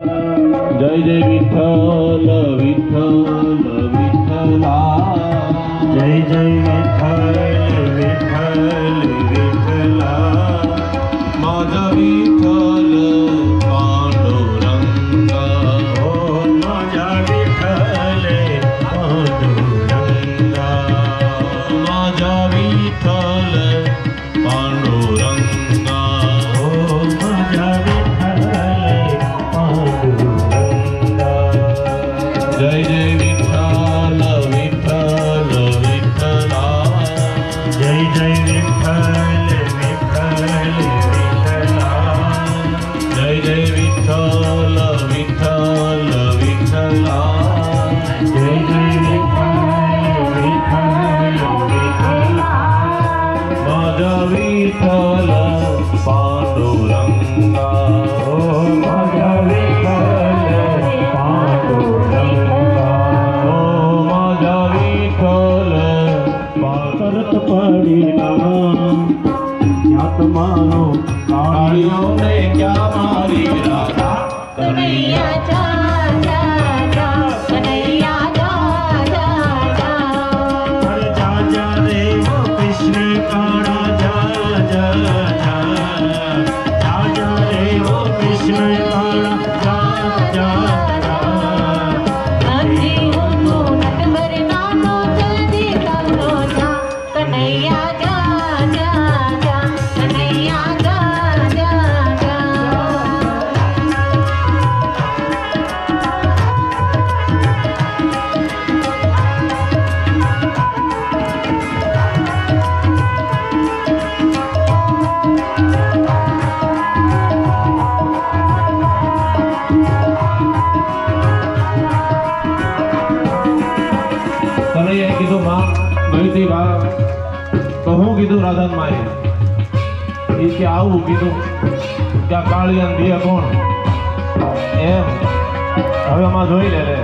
জয় জয় বিঠল বিঠল বিঠলা জয় জয় বিঠল বিঠল તો હું કીધું, રાધન માએ એ કે આવું કીધું, કે આ કાળિયાન દિયા કોણ? એમ. હવે આમાં જોઈ લે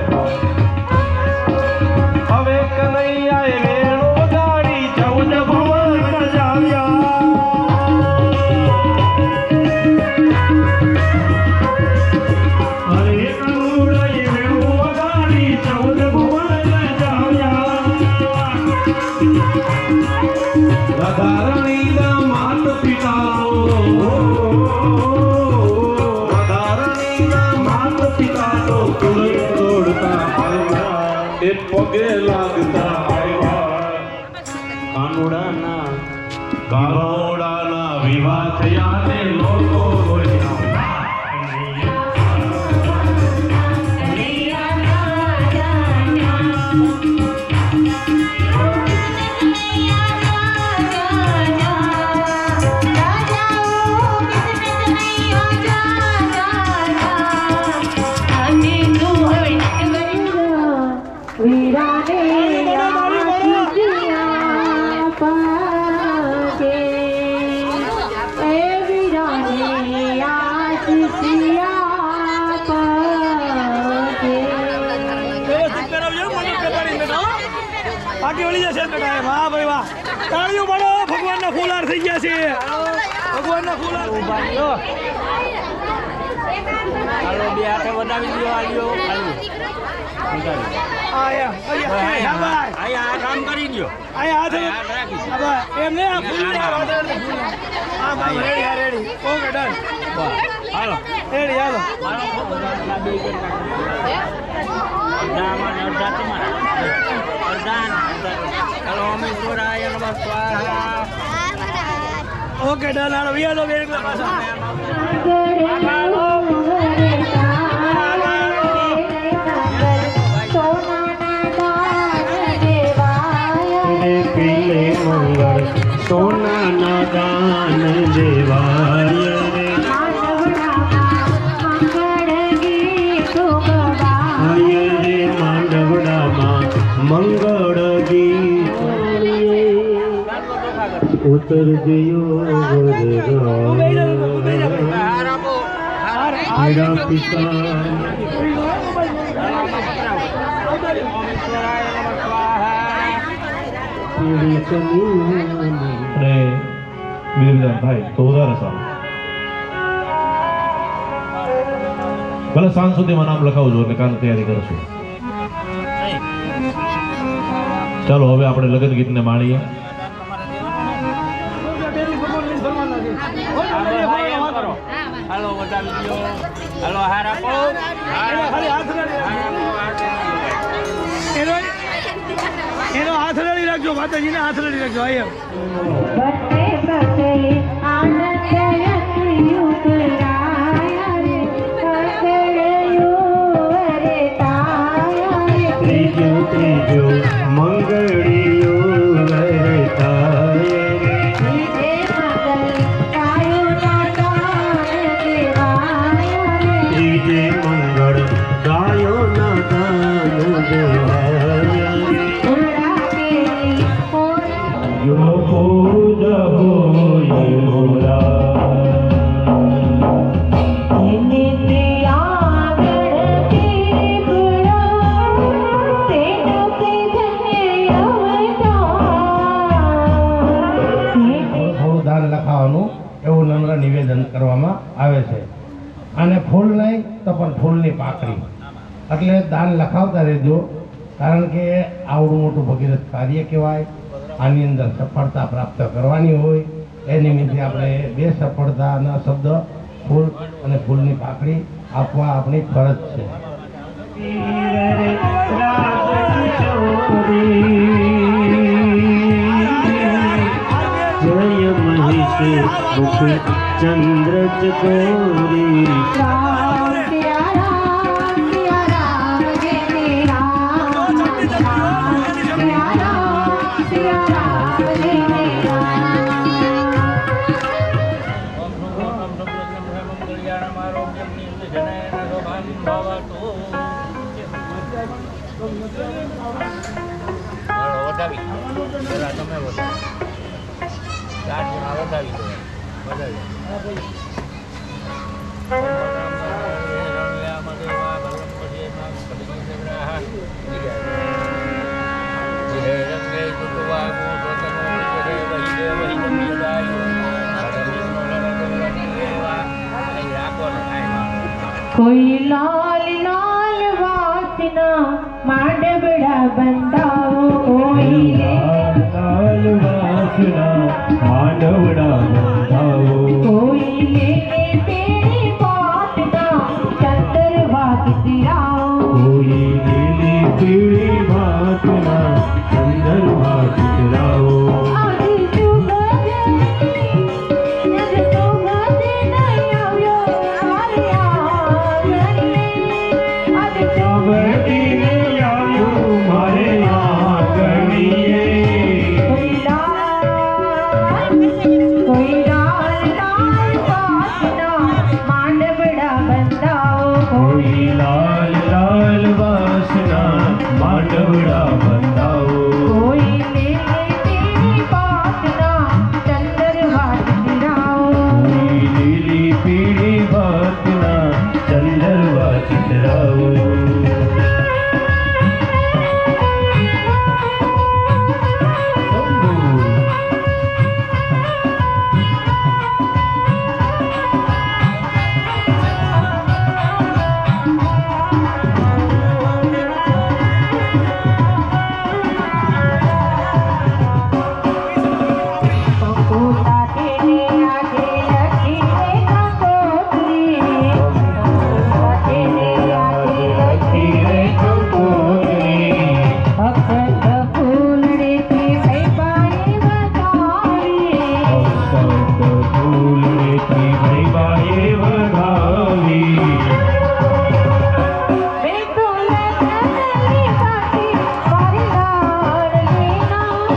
કેળ કઢાય. વાહ ભાઈ વાહ. તાળીઓ પાડો ભગવાનના ફૂલાર થઈ ગયા છે. ભગવાનના ફૂલાર હાલો બે હાથે વધાવી દો આલ્યો. કામ કરી દો એમને આ ફૂલ આ રેડી રેડી. Okay done. હાલો. હાલો. Okay, no, no, no, no, no, no, ઉતર ગયો મેરા પિતા. અને બીજા ભાઈ તો વધારે સારું ભલે સાંજ સુધીમાં નામ લખાવજો એટલે કાલે તૈયારી કરશું ચાલો હવે આપણે લગ્ન ગીતને માણીએ. હાલો વધારી દો હાલો હાર આપો. એનો હાથ રડી રાખજો માતાજીને હાથ રડી રાખજો અહીંયા મંગળી દાન લખાવતા રહેજો. કારણ કે આવડું મોટું ભગીરથ કાર્ય કહેવાય. આની અંદર સફળતા પ્રાપ્ત કરવાની હોય. એ નિમિત્તે આપણે બે સફળતાના શબ્દ, ફૂલ અને ફૂલની પાકડી આપવા આપણી ફરજ છે. ચંદ્ર ચકોરી. પહેલાં તમે વધાવો રાત વધાવી દો. વધાવી ஆண்டவனாக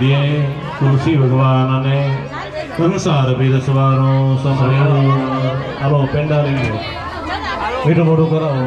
જે તુલસી ભગવાન અને અનુસાર રસવારો સમર્યો હાલો પેંડા લઈ લો મીઠું મોઢું કરાવો.